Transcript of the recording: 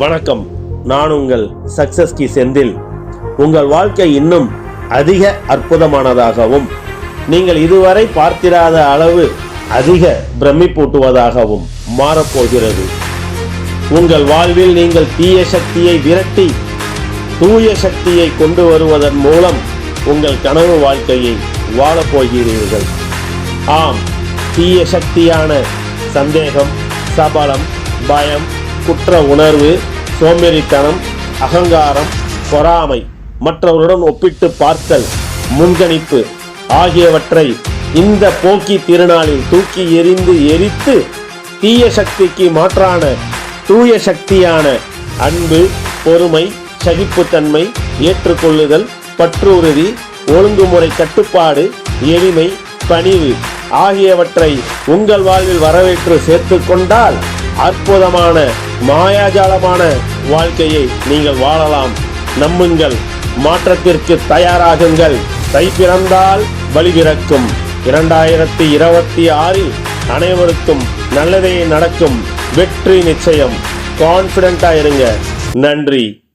வணக்கம். நான் உங்கள் சக்சஸ் கி செந்தில். உங்கள் வாழ்க்கை இன்னும் அதிக அற்புதமானதாகவும் நீங்கள் இதுவரை பார்த்திராத அளவு அதிக பிரமிப்பூட்டுவதாகவும் மாறப்போகிறது. உங்கள் வாழ்வில் நீங்கள் தீய சக்தியை விரட்டி தூய சக்தியை கொண்டு வருவதன் மூலம் உங்கள் கனவு வாழ்க்கையை வாழப்போகிறீர்கள் ஆம் தீய சக்தியான சந்தேகம் சபலம் பயம் குற்ற உணர்வு சோம்பேறித்தனம் அகங்காரம் பொறாமை மற்றவருடன் ஒப்பிட்டு பார்த்தல் முன்கணிப்பு ஆகியவற்றை இந்த போக்கி திருநாளில் தூக்கி எறிந்து எரித்து தீய சக்திக்கு மாற்றான தூய சக்தியான அன்பு பொறுமை சகிப்புத்தன்மை ஏற்றுக்கொள்ளுதல் பற்றுறுதி ஒழுங்குமுறை கட்டுப்பாடு எளிமை பணிவு ஆகியவற்றை உங்கள் வாழ்வில் வரவேற்று சேர்த்து கொண்டால் அற்புதமான மாயாஜாலமான வாழ்க்கையை நீங்கள் வாழலாம். நம்புங்கள் மாற்றத்திற்கு தயாராகுங்கள். தை பிறந்தால் வழி பிறக்கும். இரண்டாயிரத்தி இருபத்தி ஆறில் அனைவருக்கும் நல்லதே நடக்கும். வெற்றி நிச்சயம். கான்பிடண்டா இருங்க. நன்றி.